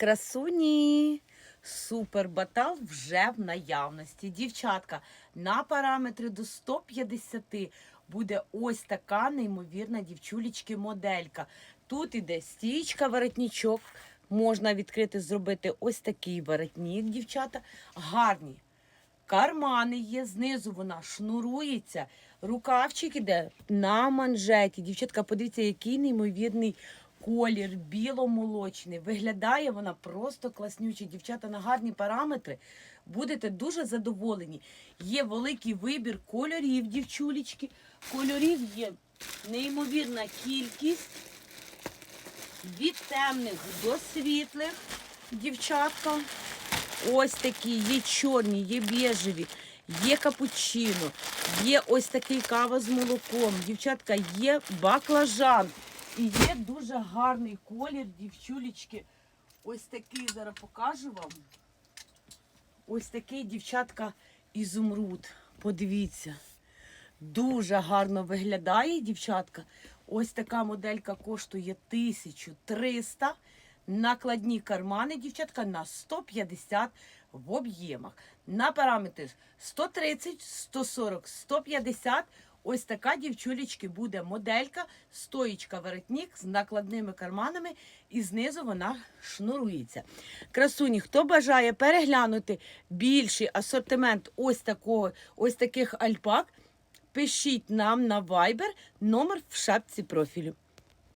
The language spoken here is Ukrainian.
Красуні! Супер батал вже в наявності. Дівчатка, на параметри до 150 буде ось така неймовірна дівчулечки моделька. Тут іде стічка, воротничок. Можна відкрити, зробити ось такий воротник, дівчата. Гарні. Кармани є, знизу вона шнурується. Рукавчик іде на манжеті. Дівчатка, подивіться, який неймовірний колір, біло-молочний. Виглядає вона просто класнюче. Дівчата на гарні параметри. Будете дуже задоволені. Є великий вибір кольорів, дівчулечки. Кольорів є неймовірна кількість. Від темних до світлих, дівчатка. Ось такі, є чорні, є біжеві, є капучино, є ось такий кава з молоком. Дівчатка, є баклажан. І є дуже гарний колір, дівчулечки. Ось такий зараз покажу вам. Ось такий, дівчатка, ізумруд. Подивіться. Дуже гарно виглядає, дівчатка. Ось така моделька коштує 1300. Накладні кармани, дівчатка, на 150 в об'ємах. На параметри 130, 140, 150. Ось така дівчулечки буде моделька, стоїчка воротник з накладними карманами, і знизу вона шнурується. Красуні, хто бажає переглянути більший асортимент ось такого, ось таких альпак, пишіть нам на Viber номер в шапці профілю.